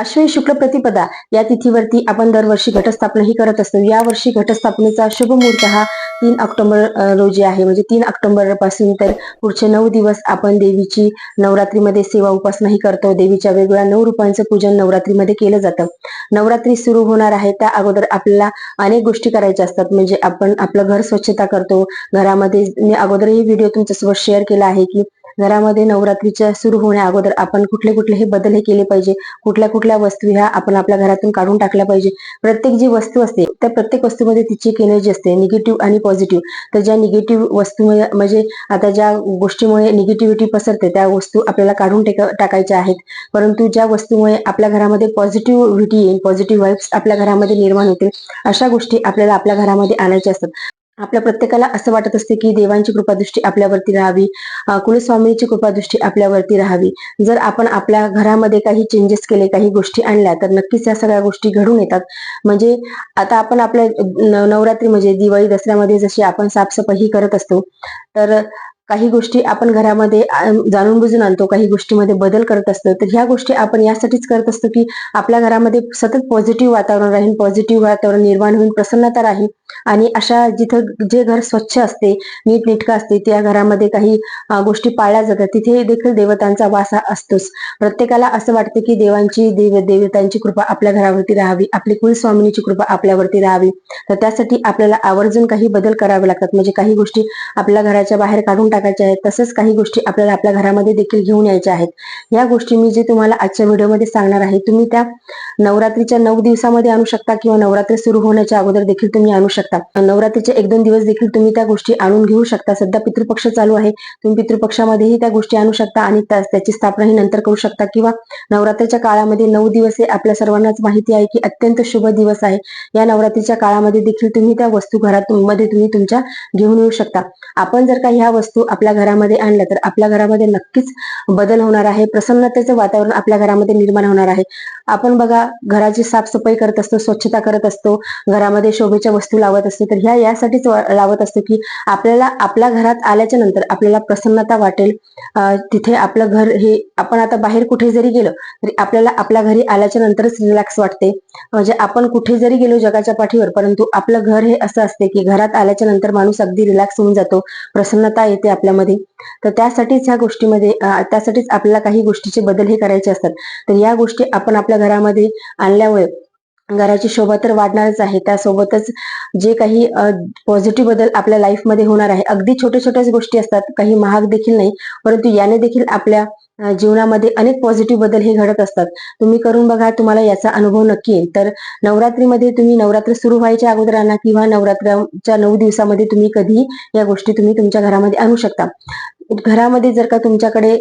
अश्विन शुक्ल प्रतिपदा. या तिथीवरती आपण दरवर्षी घटस्थापना ही करत असतो. या वर्षी घटस्थापनेचा शुभ मुहूर्त हा तीन ऑक्टोबर रोजी आहे. म्हणजे तीन ऑक्टोबरपासून तर पुढचे नऊ दिवस आपण देवीची नवरात्रीमध्ये सेवा उपासना ही करतो. देवीच्या वेगवेगळ्या नऊ रूपांचं पूजन नवरात्रीमध्ये केलं जातं. नवरात्री सुरू होणार आहे. त्या अगोदर आपल्याला अनेक गोष्टी करायच्या असतात. म्हणजे आपण आपलं घर स्वच्छता करतो. घरामध्ये मी अगोदरही व्हिडिओ तुमच्यासोबत शेअर केला आहे की घरामध्ये नवरात्रीच्या सुरू होण्या अगोदर आपण कुठले कुठले हे बदल हे केले पाहिजे. कुठल्या कुठल्या वस्तू ह्या आपण आपल्या घरातून काढून टाकल्या पाहिजे. प्रत्येक जी वस्तू असते त्या प्रत्येक वस्तूमध्ये तिची एक एनर्जी असते निगेटिव्ह आणि पॉझिटिव्ह तर ज्या निगेटिव्ह वस्तू म्हणजे आता ज्या गोष्टीमुळे निगेटिव्हिटी पसरते त्या वस्तू आपल्याला काढून टाकायच्या आहेत. परंतु ज्या वस्तूमुळे आपल्या घरामध्ये पॉझिटिव्हिटी येईल पॉझिटिव्ह वाईब्स आपल्या घरामध्ये निर्माण होतील अशा गोष्टी आपल्याला आपल्या घरामध्ये आणायच्या असतात. आपल्या प्रत्येकाला असं वाटत असते की देवांची कृपादृष्टी आपल्यावरती राहावी कुलस्वामीची कृपादृष्टी आपल्यावरती राहावी. जर आपण आपल्या घरामध्ये काही चेंजेस केले काही गोष्टी आणल्या तर नक्कीच या सगळ्या गोष्टी घडून येतात. म्हणजे आता आपण आपल्या नवरात्री म्हणजे दिवाळी दसऱ्यामध्ये जशी आपण साफसफाई करत असतो तर काही गोष्टी आपण घरामध्ये जाणून बुजून आणतो काही गोष्टीमध्ये बदल करत असतो तर ह्या गोष्टी आपण यासाठीच करत असतो की आपल्या घरामध्ये सतत पॉझिटिव्ह वातावरण राहील पॉझिटिव्ह वातावरण निर्माण होईल प्रसन्नता राहील आणि अशा जिथं जे घर स्वच्छ असते नीटनेटकं असते त्या घरामध्ये काही गोष्टी पाळल्या जातात तिथे देखील देवतांचा वास हा असतोच. प्रत्येकाला असं वाटतं की देवांची देव देवतांची कृपा आपल्या घरावरती राहावी आपली कुलस्वामिनीची कृपा आपल्यावरती राहावी. तर त्यासाठी आपल्याला आवर्जून काही बदल करावे लागतात. म्हणजे काही गोष्टी आपल्या घराच्या बाहेर काढून टाकायच्या आहेत तसंच काही गोष्टी आपल्याला आपल्या घरामध्ये देखील घेऊन यायच्या आहेत. या गोष्टी मी जे तुम्हाला आजच्या व्हिडिओमध्ये सांगणार आहे तुम्ही त्या नवरात्रीच्या नऊ दिवसामध्ये आणू शकता किंवा नवरात्री सुरू होण्याच्या अगोदर देखील तुम्ही आणू शकता. नवरात्रीचे एक दोन दिवस देखील तुम्ही त्या गोष्टी आणून घेऊ शकता. सध्या पितृपक्ष चालू आहे तुम्ही पितृपक्षामध्येही त्या गोष्टी आणू शकता आणि त्याची स्थापना ही नंतर करू शकता किंवा नवरात्रीच्या काळामध्ये नऊ दिवस हे आपल्या सर्वांनाच माहिती आहे की अत्यंत शुभ दिवस आहे. या नवरात्रीच्या काळामध्ये देखील तुम्ही त्या वस्तू घरात मध्ये तुम्ही तुमच्या घेऊन येऊ शकता. आपण जर का ह्या वस्तू आपल्या घरामध्ये आणलं तर आपल्या घरामध्ये नक्कीच बदल होणार आहे. प्रसन्नतेचं वातावरण आपल्या घरामध्ये निर्माण होणार आहे. आपण बघा घराची साफसफाई करत असतो स्वच्छता करत असतो घरामध्ये शोभेच्या वस्तू लावत असतो तर ह्या यासाठीच लावत असतो की आपल्याला आपल्या घरात आल्याच्यानंतर आपल्याला प्रसन्नता वाटेल. तिथे आपलं घर हे आपण आता बाहेर कुठे जरी गेलो तरी आपल्याला आपल्या घरी आल्याच्या नंतरच रिलॅक्स वाटते. म्हणजे आपण कुठे जरी गेलो जगाच्या पाठीवर परंतु आपलं घर हे असं असते की घरात आल्याच्यानंतर माणूस अगदी रिलॅक्स होऊन जातो. प्रसन्नता येते आपल्यामध्ये तर त्यासाठीच ह्या गोष्टीमध्ये त्यासाठीच आपल्याला काही गोष्टीचे बदल हे करायचे असतात. तर या गोष्टी आपण आपल्या घरामध्ये आणल्यामुळे घराची शोभा तर वाढणारच आहे. त्यासोबतच जे काही पॉझिटिव्ह बदल आपल्या लाईफमध्ये होणार आहे अगदी छोट्या छोट्याच गोष्टी असतात. काही महाग देखील नाही परंतु याने देखील आपल्या जीवनामध्ये अनेक पॉझिटिव्ह बदल हे घडत असतात. तुम्ही करून बघा तुम्हाला याचा अनुभव नक्की येईल. तर नवरात्रीमध्ये तुम्ही नवरात्र सुरू व्हायच्या अगोदर आणा किंवा नवरात्राच्या नऊ दिवसामध्ये तुम्ही कधीही या गोष्टी तुम्ही तुमच्या घरामध्ये आणू शकता. घरामध्ये जर का तुमच्याकडे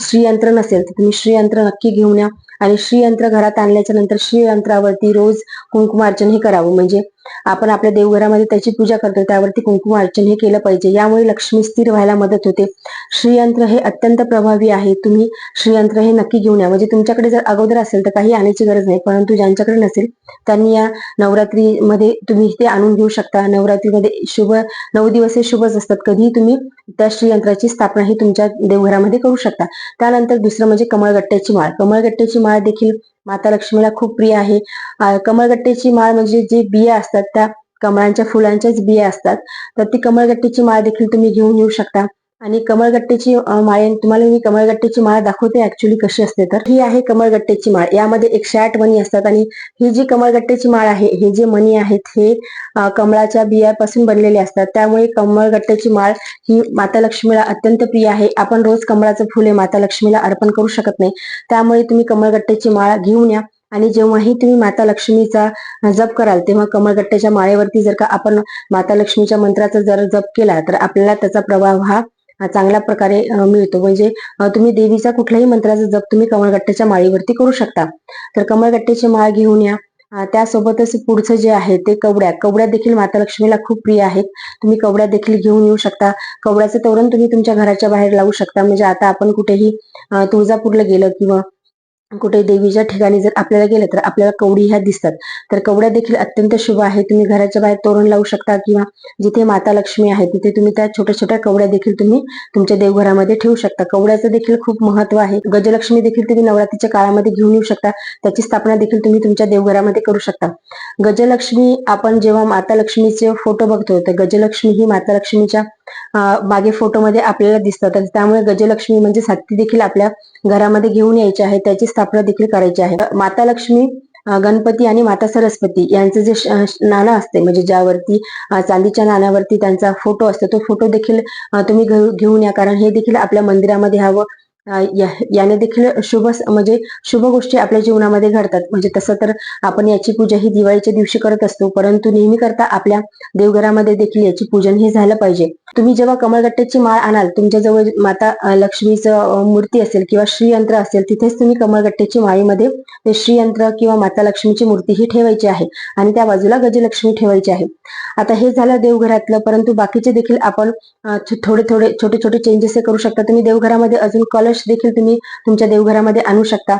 श्रीयंत्र नसेल तर तुम्ही श्रीयंत्र नक्की घेऊन या. आणि श्रीयंत्र घरात आणल्याच्या नंतर श्रीयंत्रावरती रोज कुंकुमार्चन हे करावं. म्हणजे आपण आपल्या देवघरामध्ये त्याची पूजा करतो त्यावरती कुंकुम अर्चन हे केलं पाहिजे. यामुळे लक्ष्मी स्थिर व्हायला मदत होते. श्रीयंत्र हे अत्यंत प्रभावी आहे. तुम्ही श्रीयंत्र हे नक्की घेऊन या. म्हणजे तुमच्याकडे जर अगोदर असेल तर काही आणायची गरज नाही. परंतु ज्यांच्याकडे नसेल त्यांनी या नवरात्रीमध्ये तुम्ही ते आणून घेऊ शकता. नवरात्रीमध्ये शुभ नऊ दिवस हे शुभच असतात. कधीही तुम्ही त्या श्रीयंत्राची स्थापना ही तुमच्या देवघरामध्ये करू शकता. त्यानंतर दुसरं म्हणजे कमळगट्ट्याची माळ. कमळगट्ट्याची माळ देखील माता लक्ष्मीला खूप प्रिय आहे. कमळगट्टेची माळ म्हणजे जे बिया असतात त्या कमळांच्या फुलांच्याच बिया असतात. तर ती कमळगट्टेची माळ देखील तुम्ही घेऊन येऊ शकता. आणि कमळगट्टेची अं, माळ तुम्हाला मी कमळगट्टेची माळ दाखवते ऍक्च्युली कशी असते तर. ही आहे कमळगट्टेची माळ. यामध्ये एकशे आठ मणी असतात आणि ही जी कमळगट्टेची माळ आहे हे जे मणी आहेत हे कमळाच्या बियापासून बनलेले असतात. त्यामुळे कमळगट्टेची माळ ही माता लक्ष्मीला अत्यंत प्रिय आहे. आपण रोज कमळाचं फुल हे माता लक्ष्मीला अर्पण करू शकत नाही. त्यामुळे तुम्ही कमळगट्टेची माळ घेऊन या. आणि जेव्हाही तुम्ही माता लक्ष्मीचा जप कराल तेव्हा कमळगट्ट्याच्या माळेवरती जर का आपण माता लक्ष्मीच्या मंत्राचा जर जप केला तर आपल्याला त्याचा प्रभाव हा चांगल्या प्रकारे मिळतो. म्हणजे तुम्ही देवीचा कुठल्याही मंत्राचा जप तुम्ही कमळगट्ट्याच्या माळीवरती करू शकता. तर कमळगट्ट्याची माळ घेऊन या. त्यासोबतच पुढचं जे आहे ते कवड्या. कवड्या देखील माता लक्ष्मीला खूप प्रिय आहेत. तुम्ही कवड्या देखील घेऊन येऊ शकता. कवड्याचं तोरण तुम्ही तुमच्या घराच्या बाहेर लावू शकता. म्हणजे आता आपण कुठेही तुळजापूरला गेलं किंवा कुठे देवीच्या ठिकाणी जर आपल्याला गेलं तर आपल्याला कवडी ह्या दिसतात. तर कवड्या देखील अत्यंत शुभ आहे तुम्ही घराच्या बाहेर तोरण लावू शकता किंवा जिथे माता लक्ष्मी आहे तिथे तुम्ही त्या छोट्या छोट्या कवड्या देखील तुम्ही तुमच्या देवघरामध्ये ठेवू शकता. कवड्याचं देखील खूप महत्त्व आहे. गजलक्ष्मी देखील तुम्ही नवरात्रीच्या काळामध्ये घेऊन येऊ शकता. त्याची स्थापना देखील तुम्ही तुमच्या देवघरामध्ये करू शकता. गजलक्ष्मी आपण जेव्हा माता लक्ष्मीचे फोटो बघतो तर गजलक्ष्मी ही माता लक्ष्मीच्या मागे फोटोमध्ये आपल्याला दिसतात. त्यामुळे गजलक्ष्मी म्हणजे साथी देखील आपल्या घरामध्ये घेऊन यायची आहे त्याची स्थापना देखील करायची आहे. माता लक्ष्मी गणपती आणि माता सरस्वती यांचं जे नाणं असते म्हणजे ज्यावरती चांदीच्या नाण्यावरती त्यांचा फोटो असतो तो फोटो देखील तुम्ही घेऊन या. कारण हे देखील आपल्या मंदिरामध्ये हवं. या- याने देखील शुभ म्हणजे शुभ गोष्टी आपल्या जीवनामध्ये घडतात. म्हणजे तसं तर आपण याची पूजा ही दिवाळीच्या दिवशी करत असतो. परंतु नेहमी करता आपल्या देवघरामध्ये देखील याची पूजन हे झालं पाहिजे. तुम्ही जेव्हा कमळगट्ट्याची माळ आणाल तुमच्याजवळ माता लक्ष्मीचं मूर्ती असेल किंवा श्रीयंत्र असेल तिथेच तुम्ही कमळगट्ट्याची माळीमध्ये ते श्रीयंत्र किंवा माता लक्ष्मीची मूर्ती ही ठेवायची आहे आणि त्या बाजूला गजलक्ष्मी ठेवायची आहे. आता हे झालं देवघरातलं परंतु बाकीचे देखील आपण थोडे थोडे छोटे छोटे चेंजेस हे करू शकता. तुम्ही देवघरामध्ये अजून कलश देखील तुम्ही तुमच्या देवघरामध्ये आणू शकता.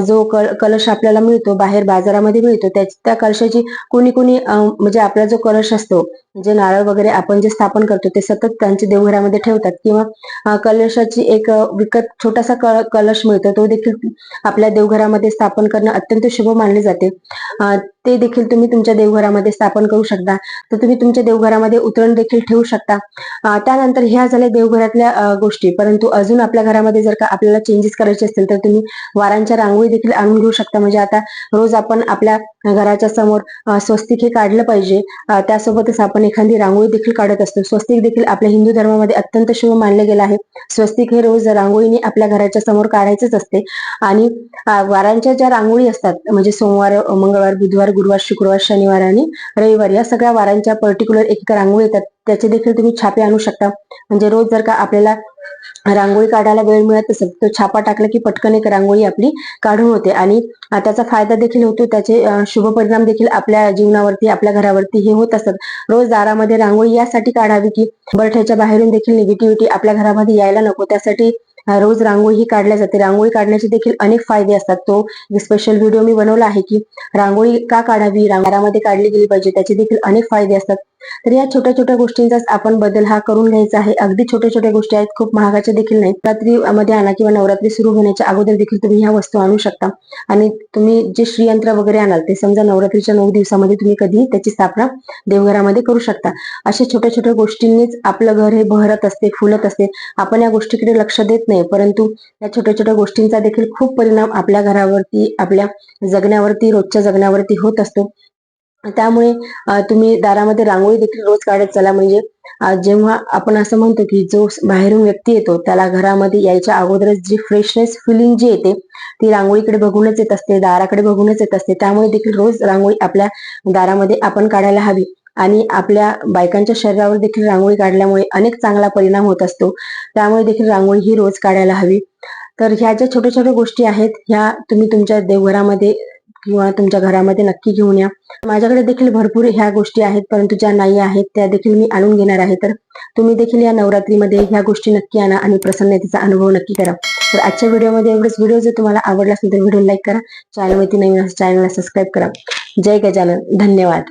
जो कल- कलश आपल्याला मिळतो बाहेर बाजारामध्ये मिळतो त्या त्या कलशाची कोणी कोणी म्हणजे आपला जो कलश असतो जे नारळ वगैरे आपण जे स्थापन करतो ते सतत त्यांच्या देवघरामध्ये ठेवतात किंवा कलशाची एक विकत छोटासा कलश मिळतो तो देखील आपल्या देवघरामध्ये स्थापन करणं अत्यंत शुभ मानले जाते. ते देखील तुम्ही तुमच्या देवघरामध्ये स्थापन करू शकता. तर तुम्ही तुमच्या देवघरामध्ये उतरण देखील ठेवू शकता. त्यानंतर ह्या झाल्या देवघरातल्या गोष्टी. परंतु अजून आपल्या घरामध्ये जर का आपल्याला चेंजेस करायचे असतील तर तुम्ही वारांच्या रांगोळी देखील आणून घेऊ शकता. म्हणजे आता रोज आपण आपल्या घराच्या समोर स्वस्तिक हे काढलं पाहिजे. त्यासोबतच आपण एखादी रांगोळी देखील काढत असतो. स्वस्तिक देखील आपल्या हिंदू धर्मामध्ये अत्यंत शुभ मानलं गेलं आहे. स्वस्तिक हे रोज रांगोळीने आपल्या घराच्या समोर काढायचंच असते. आणि वारांच्या ज्या रांगोळी असतात म्हणजे सोमवार मंगळवार बुधवार गुरुवार शुक्रवार शनिवार आणि रविवार या सगळ्या वारांच्या पर्टिक्युलर एक रांगोळी येतात. त्याचे देखील तुम्ही छापे आणू शकता. म्हणजे रोज जर का आपल्याला रांगोळी काढायला वेळ मिळत असेल तर छापा टाकला की पटकन एक रांगोळी आपली काढून होते. आणि त्याचा फायदा देखील होतो त्याचे शुभ परिणाम देखील आपल्या जीवनावरती आपल्या घरावरती हे होत असतात. रोज दारामध्ये रांगोळी यासाठी काढावी की बरठ्याच्या बाहेरून देखील निगेटिव्हिटी आपल्या घरामध्ये यायला नको. त्यासाठी रोज रांगोळी काढल्या जाते. रांगोळी काढण्याचे देखील अनेक फायदे असतात. तो स्पेशल व्हिडिओ मी बनवला आहे की रांगोळी का काढावी? रांगारामध्ये काढली गेली पाहिजे. त्याचे देखील अनेक फायदे असतात. तर या छोट्या छोट्या गोष्टींचाच आपण बदल हा करून घ्यायचा आहे. अगदी छोट्या छोट्या गोष्टी आहेत खूप महागाच्या देखील नाही रात्री मध्ये आणा किंवा नवरात्री सुरू होण्याच्या अगोदर देखील तुम्ही ह्या वस्तू आणू शकता. आणि तुम्ही जे श्रीयंत्र वगैरे आणाल ते समजा नवरात्रीच्या नऊ दिवसामध्ये तुम्ही कधीही त्याची स्थापना देवघरामध्ये करू शकता. अशा छोट्या छोट्या गोष्टींनीच आपलं घर हे बहरत असते फुलत असते. आपण या गोष्टीकडे लक्ष देत नाही परंतु या छोट्या छोट्या गोष्टींचा देखील खूप परिणाम आपल्या घरावरती आपल्या जगण्यावरती रोजच्या जगण्यावरती होत असतो. त्यामुळे तुम्ही दारामध्ये रांगोळी देखील रोज काढत चला. म्हणजे जेव्हा आपण असं म्हणतो की जो बाहेरून व्यक्ती येतो त्याला घरामध्ये यायच्या अगोदरच जी फ्रेशनेस फिलिंग जी येते ती रांगोळीकडे बघूनच येत असते दाराकडे बघूनच येत असते. त्यामुळे देखील रोज रांगोळी आपल्या दारामध्ये आपण काढायला हवी. आणि आपल्या बायकांच्या शरीरावर देखील रांगोळी काढल्यामुळे अनेक चांगला परिणाम होत असतो. त्यामुळे देखील रांगोळी ही रोज काढायला हवी. तर ह्या ज्या छोट्या छोट्या गोष्टी आहेत ह्या तुम्ही तुमच्या देवघरामध्ये किंवा तुमच्या घरामध्ये नक्की घेऊन या. माझ्याकडे देखील भरपूर ह्या गोष्टी आहेत परंतु ज्या नाही आहेत त्या देखील मी आणून घेणार आहे. तर तुम्ही देखील या नवरात्रीमध्ये ह्या गोष्टी नक्की आणा आणि प्रसन्नतेचा अनुभव नक्की करा. तर आजच्या व्हिडिओमध्ये एवढेच. व्हिडिओ जर तुम्हाला आवडला असेल तर व्हिडिओ लाईक करा. चॅनलवरती नवीन चॅनलला सबस्क्राईब करा. जय गजानन. धन्यवाद.